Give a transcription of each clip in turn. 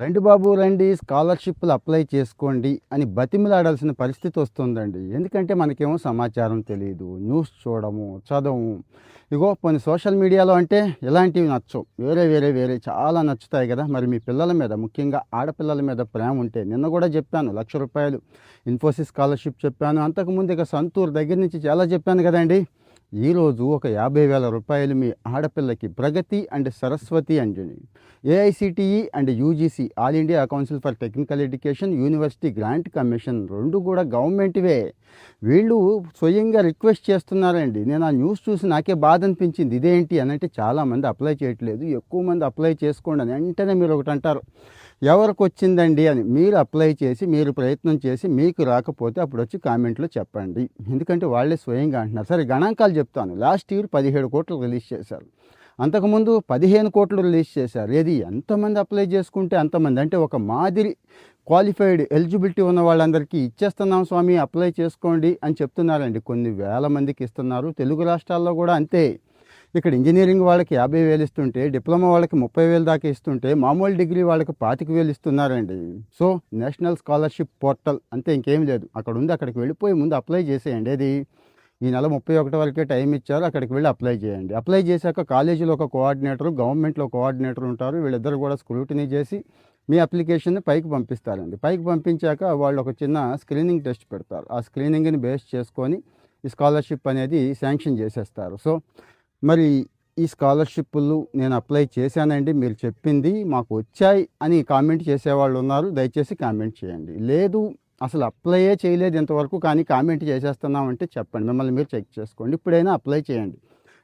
రండి బాబు రండి స్కాలర్షిప్లు అప్లై చేసుకోండి అని బతిమిలాడాల్సిన పరిస్థితి వస్తుందండి. ఎందుకంటే మనకేమో సమాచారం తెలియదు న్యూస్ చూడము చదవము. ఇగో కొన్ని సోషల్ మీడియాలో అంటే ఇలాంటివి నచ్చవు. వేరే వేరే వేరే చాలా నచ్చుతాయి కదా. మరి మీ పిల్లల మీద ముఖ్యంగా ఆడపిల్లల మీద ప్రేమ ఉంటే నిన్న కూడా చెప్పాను లక్ష రూపాయలు ఇన్ఫోసిస్ స్కాలర్షిప్ చెప్పాను. అంతకుముందు ఇక సంతూర్ దగ్గర నుంచి చాలా చెప్పాను కదండి. ఈరోజు ఒక యాభై వేల రూపాయలు మీ ఆడపిల్లకి Pragati and Saraswati Anjani. AICTE and UGC All India Council for Technical Education University Grant Commission రెండు కూడా గవర్నమెంట్వే. వీళ్ళు స్వయంగా రిక్వెస్ట్ చేస్తున్నారండి. నేను ఆ న్యూస్ చూసి నాకే బాధ అనిపించింది. ఇదేంటి అని అంటే చాలామంది అప్లై చేయట్లేదు. ఎక్కువ మంది అప్లై చేసుకోండి అని వెంటనే మీరు ఒకటి అంటారు. ఎవరికి వచ్చిందండి అని మీరు అప్లై చేసి మీరు ప్రయత్నం చేసి మీకు రాకపోతే అప్పుడు వచ్చి కామెంట్లో చెప్పండి. ఎందుకంటే వాళ్ళే స్వయంగా అంటున్నారు. సరే గణాంకాలు చెప్తాను. లాస్ట్ ఇయర్ పదిహేడు కోట్లు రిలీజ్ చేశారు. అంతకుముందు పదిహేను కోట్లు రిలీజ్ చేశారు. ఏది ఎంతమంది అప్లై చేసుకుంటే అంతమంది? అంటే ఒక మాదిరి క్వాలిఫైడ్ ఎలిజిబిలిటీ ఉన్న వాళ్ళందరికీ ఇచ్చేస్తున్నాం స్వామి అప్లై చేసుకోండి అని చెప్తున్నారండి. కొన్ని వేల మందికి ఇస్తున్నారు. తెలుగు రాష్ట్రాల్లో కూడా అంతే. ఇక్కడ ఇంజనీరింగ్ వాళ్ళకి యాభై వేలు ఇస్తుంటే డిప్లొమా వాళ్ళకి ముప్పై వేలు దాకా ఇస్తుంటే మామూలు డిగ్రీ వాళ్ళకి పాతిక వేలు ఇస్తున్నారండి. సో నేషనల్ స్కాలర్షిప్ పోర్టల్ అంతే ఇంకేం లేదు. అక్కడ ఉంది అక్కడికి వెళ్ళిపోయి ముందు అప్లై చేసేయండి. అది ఈ నెల ముప్పై ఒకటి వరకే టైం ఇచ్చారు అక్కడికి వెళ్ళి అప్లై చేయండి. అప్లై చేశాక కాలేజీలో ఒక కోఆర్డినేటర్ గవర్నమెంట్లో కోఆర్డినేటర్ ఉంటారు. వీళ్ళిద్దరు కూడా స్క్రూటినీ చేసి మీ అప్లికేషన్ని పైకి పంపిస్తారండి. పైకి పంపించాక వాళ్ళు ఒక చిన్న స్క్రీనింగ్ టెస్ట్ పెడతారు. ఆ స్క్రీనింగ్ని బేస్ చేసుకొని ఈ స్కాలర్షిప్ అనేది శాంక్షన్ చేసేస్తారు. సో మరి ఈ స్కాలర్షిప్లు నేను అప్లై చేశానండి మీరు చెప్పింది మాకు వచ్చాయి అని కామెంట్ చేసేవాళ్ళు ఉన్నారు. దయచేసి కామెంట్ చేయండి. లేదు అసలు అప్లైయే చేయలేదు ఇంతవరకు కానీ కామెంట్ చేసేస్తున్నామంటే చెప్పండి. మిమ్మల్ని మీరు చెక్ చేసుకోండి. ఇప్పుడైనా అప్లై చేయండి.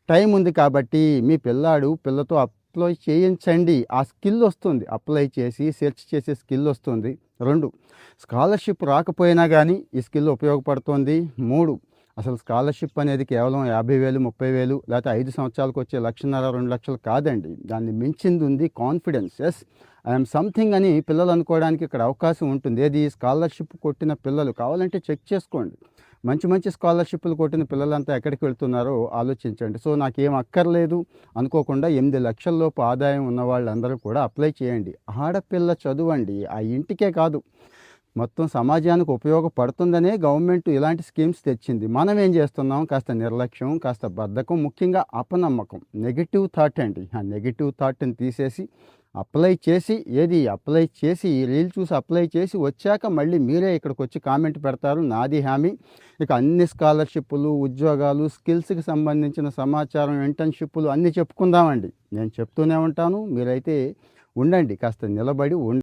టైం ఉంది కాబట్టి మీ పిల్లాడు పిల్లతో అప్లై చేయించండి. ఆ స్కిల్ వస్తుంది. అప్లై చేసి సెర్చ్ చేసే స్కిల్ వస్తుంది. రెండు స్కాలర్షిప్ రాకపోయినా కానీ ఈ స్కిల్ ఉపయోగపడుతుంది. మూడు అసలు స్కాలర్షిప్ అనేది కేవలం యాభై వేలు ముప్పై వేలు లేకపోతే ఐదు సంవత్సరాలకు వచ్చే లక్షన్నర రెండు లక్షలు కాదండి. దాన్ని మించింది ఉంది కాన్ఫిడెన్స్ ఎస్ ఐఎమ్ సంథింగ్ అని పిల్లలు అనుకోవడానికి ఇక్కడ అవకాశం ఉంటుంది. ఏది? స్కాలర్షిప్ కొట్టిన పిల్లలు కావాలంటే చెక్ చేసుకోండి. మంచి మంచి స్కాలర్షిప్లు కొట్టిన పిల్లలంతా ఎక్కడికి వెళ్తున్నారో ఆలోచించండి. సో నాకేం అక్కర్లేదు అనుకోకుండా ఎనిమిది లక్షల లోపు ఆదాయం ఉన్న వాళ్ళందరూ కూడా అప్లై చేయండి. ఆడపిల్ల చదువండి. ఆ ఇంటికే కాదు. మొత్తం సమాజానికి ఉపయోగపడుతుందనే గవర్నమెంట్ ఇలాంటి స్కీమ్స్ తెచ్చింది. మనం ఏం చేస్తున్నాం? కాస్త నిర్లక్ష్యం కాస్త బద్ధకం ముఖ్యంగా అపనమ్మకం. నెగిటివ్ థాట్ అండి. ఆ నెగిటివ్ థాట్ని తీసేసి అప్లై చేసి ఏది అప్లై చేసి ఈ రీల్ చూసి అప్లై చేసి వచ్చాక మళ్ళీ మీరే ఇక్కడికి వచ్చి కామెంట్ పెడతారు. నాది హామీ. ఇక అన్ని స్కాలర్షిప్లు ఉద్యోగాలు స్కిల్స్కి సంబంధించిన సమాచారం ఇంటర్న్షిప్లు అన్నీ చెప్పుకుందామండి. నేను చెప్తూనే ఉంటాను. మీరైతే ఉండండి. కాస్త నిలబడి ఉండండి.